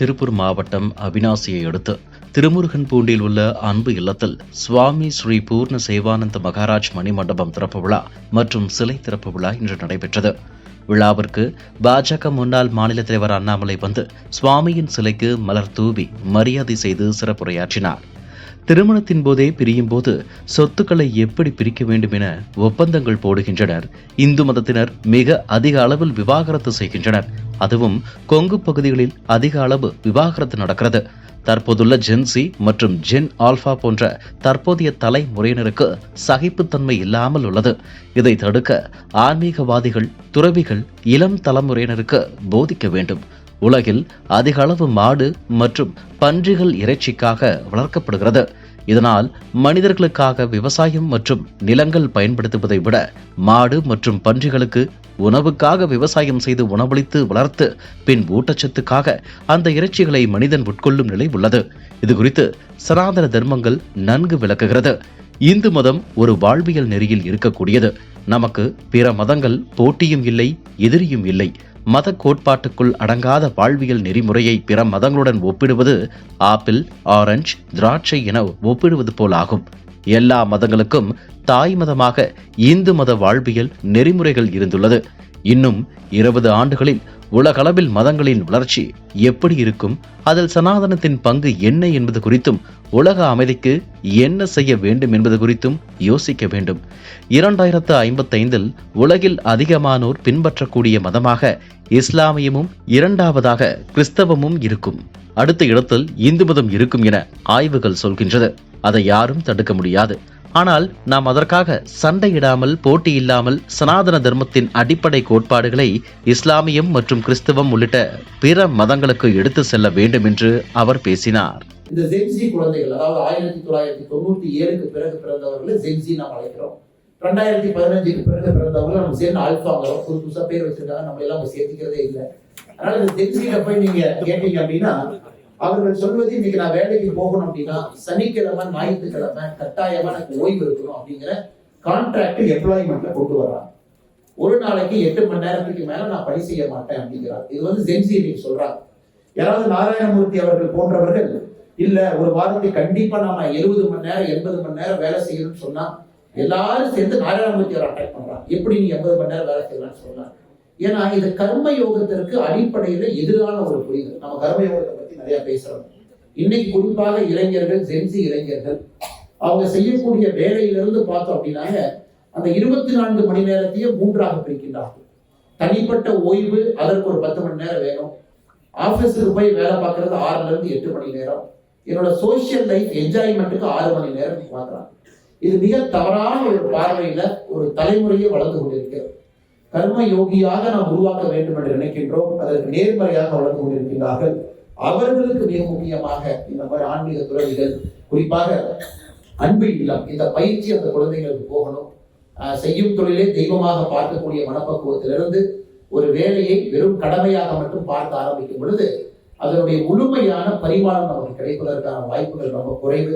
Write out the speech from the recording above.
திருப்பூர் மாவட்டம் அவினாசியை அடுத்து திருமுருகன் பூண்டில் உள்ள அன்பு இல்லத்தில் சுவாமி ஸ்ரீ பூர்ண சேவானந்த மகாராஜ் மணிமண்டபம் திறப்பு விழா மற்றும் சிலை திறப்பு விழா இன்று நடைபெற்றது. விழாவிற்கு பாஜக முன்னாள் மாநில தலைவர் அண்ணாமலை வந்து சுவாமியின் சிலைக்கு மலர் தூவி மரியாதை செய்து சிறப்புரையாற்றினார். திருமணத்தின் போதே பிரியும் போது சொத்துக்களை எப்படி பிரிக்க வேண்டும் என ஒப்பந்தங்கள் போடுகின்றனர். இந்து மதத்தினர் மிக அதிக அளவில் விவாகரத்து செய்கின்றனர். அதுவும் கொங்கு பகுதிகளில் அதிக அளவு விவாகரத்து நடக்கிறது. தற்போதுள்ள ஜென்சி மற்றும் ஜென் ஆல்பா போன்ற தற்போதைய தலைமுறையினருக்கு சகிப்புத்தன்மை இல்லாமல் உள்ளது. இதை தடுக்க ஆன்மீகவாதிகள் துறவிகள் இளம் தலைமுறையினருக்கு போதிக்க வேண்டும். உலகில் அதிக அளவு மாடு மற்றும் பன்றிகள் இறைச்சிக்காக வளர்க்கப்படுகிறது. இதனால் மனிதர்களுக்காக விவசாயம் மற்றும் நிலங்கள் பயன்படுத்துவதை விட மாடு மற்றும் பன்றிகளுக்கு உணவுக்காக விவசாயம் செய்து உணவளித்து வளர்த்து பின் ஊட்டச்சத்துக்காக அந்த இறைச்சிகளை மனிதன் உட்கொள்ளும் நிலை உள்ளது. இது குறித்து சனாதன தர்மங்கள் நன்கு விளக்குகிறது. இந்து மதம் ஒரு வாழ்வியல் நெறியில் இருக்கக்கூடியது. நமக்கு பிற மதங்கள் போட்டியும் இல்லை எதிரியும் இல்லை. மத கோட்பாட்டுக்குள் அடங்காத வாழ்வியல் நெறிமுறையை பிற மதங்களுடன் ஒப்பிடுவது ஆப்பிள் ஆரஞ்சு திராட்சை என ஒப்பிடுவது போலாகும். எல்லா மதங்களுக்கும் தாய் மதமாக இந்து மத வாழ்வியல் நெறிமுறைகள் இருந்துள்ளது. இன்னும் இருபது ஆண்டுகளில் உலகளவில் மதங்களின் வளர்ச்சி எப்படி இருக்கும்? அதில் சனாதனத்தின் பங்கு என்ன என்பது குறித்தும் உலக அமைதிக்கு என்ன செய்ய வேண்டும் என்பது குறித்தும் யோசிக்க வேண்டும். இரண்டாயிரத்து ஐம்பத்தைந்தில் உலகில் அதிகமானோர் பின்பற்றக்கூடிய மதமாக இஸ்லாமியமும் இரண்டாவதாக கிறிஸ்தவமும் இருக்கும். அடுத்த இடத்தில் இந்து மதம் இருக்கும் என ஆய்வுகள் சொல்கின்றது. அதை யாரும் தடுக்க முடியாது. ஆனால் நாம் அதற்காக சண்டையிடாமல் போட்டியில்லாமல் சனாதன தர்மத்தின் அடிப்படை கோட்பாடுகளை இஸ்லாமியம் மற்றும் கிறிஸ்தவம் உள்ளிட்ட பிற மதங்களுக்கு எடுத்து செல்ல வேண்டும் என்று அவர் பேசினார். இந்த ஜென்சி குழந்தைகள் அதாவது ஆயிரத்தி தொள்ளாயிரத்தி தொண்ணூத்தி ஏழுக்கு பிறகு பிறந்தவர்களை ஜென்சி நாம் அழைக்கிறோம். ரெண்டாயிரத்தி பதினஞ்சுக்கு பிறகு பிறந்தவர்கள் நம்ம சேர்ந்து ஆல்பாங்கிறோம் புது புதுசா பேர் வச்சிருக்காங்க. நம்ம எல்லாம் சேர்த்துக்கிறதே இல்லை. அதனால இந்த ஜென்சியில போய் நீங்க கேட்டீங்க அப்படின்னா அவர்கள் சொல்வது இன்னைக்கு நான் வேலைக்கு போகணும் அப்படின்னா சனிக்கிழமை ஞாயிற்றுக்கிழமை கட்டாயமா எனக்கு ஓய்வு இருக்கணும் அப்படிங்கிற கான்ட்ராக்ட் எம்ப்ளாய்மெண்ட்ல கொண்டு வர்றாங்க. ஒரு நாளைக்கு எட்டு மணி நேரத்துக்கு மேல நான் பணி செய்ய மாட்டேன் அப்படிங்கிறார். இது வந்து ஜென்சி சொல்றாங்க. யாராவது நாராயணமூர்த்தி அவர்கள் போன்றவர்கள் இல்ல ஒரு வாரத்துக்கு கண்டிப்பா நாம எழுபது மணி நேரம் எண்பது மணி நேரம் வேலை செய்யணும்னு சொன்னா எல்லாரும் சேர்ந்து நாராயணமூர்த்தி அவர் அட்டாக் பண்றாங்க. எப்படி நீ எண்பது மணி நேரம் வேலை செய்யலாம்னு சொன்னாங்க ஏன்னா இது கர்ம யோகத்திற்கு அடிப்படையில எதிரான ஒரு புரிதல். நம்ம கர்ம யோகத்தை பத்தி நிறைய பேசுறோம். இன்னைக்கு குறிப்பாக இளைஞர்கள் ஜென்சி இளைஞர்கள் அவங்க செய்யக்கூடிய வேலையிலிருந்து பார்த்தோம் அப்படின்னாங்க அந்த இருபத்தி நான்கு மணி நேரத்தையே மூன்றாக பிரிக்கின்றார்கள். தனிப்பட்ட ஓய்வு அதற்கு ஒரு பத்து மணி நேரம் வேணும். ஆபீஸுக்கு போய் வேலை பார்க்கறது ஆறுல இருந்து எட்டு மணி நேரம். என்னோட சோசியல் லைஃப் என்ஜாய்மெண்ட்டுக்கு ஆறு மணி நேரம் பார்க்குறாங்க இது மிக தவறான ஒரு பார்வையில ஒரு தலைமுறையை வளர்ந்து கொண்டிருக்கிறது. கர்ம யோகியாக நாம் உருவாக்க வேண்டும் என்று நினைக்கின்றோம். அதற்கு நேர்மறையாக வளர்ந்து கொண்டிருக்கிறார்கள் அவர்களுக்கு மிக முக்கியமாக இந்த மாதிரி ஆன்மீக துறவிகள் குறிப்பாக அன்பு இல்லம் இந்த பயிற்சி அந்த குழந்தைகளுக்கு போகணும். செய்யும் தொழிலே தெய்வமாக பார்க்கக்கூடிய மனப்பக்குவத்திலிருந்து ஒரு வேலையை வெறும் கடமையாக மட்டும் பார்க்க ஆரம்பிக்கும் பொழுது அதனுடைய முழுமையான பரிமாணம் நமக்கு கிடைப்பதற்கான வாய்ப்புகள் ரொம்ப குறைவு.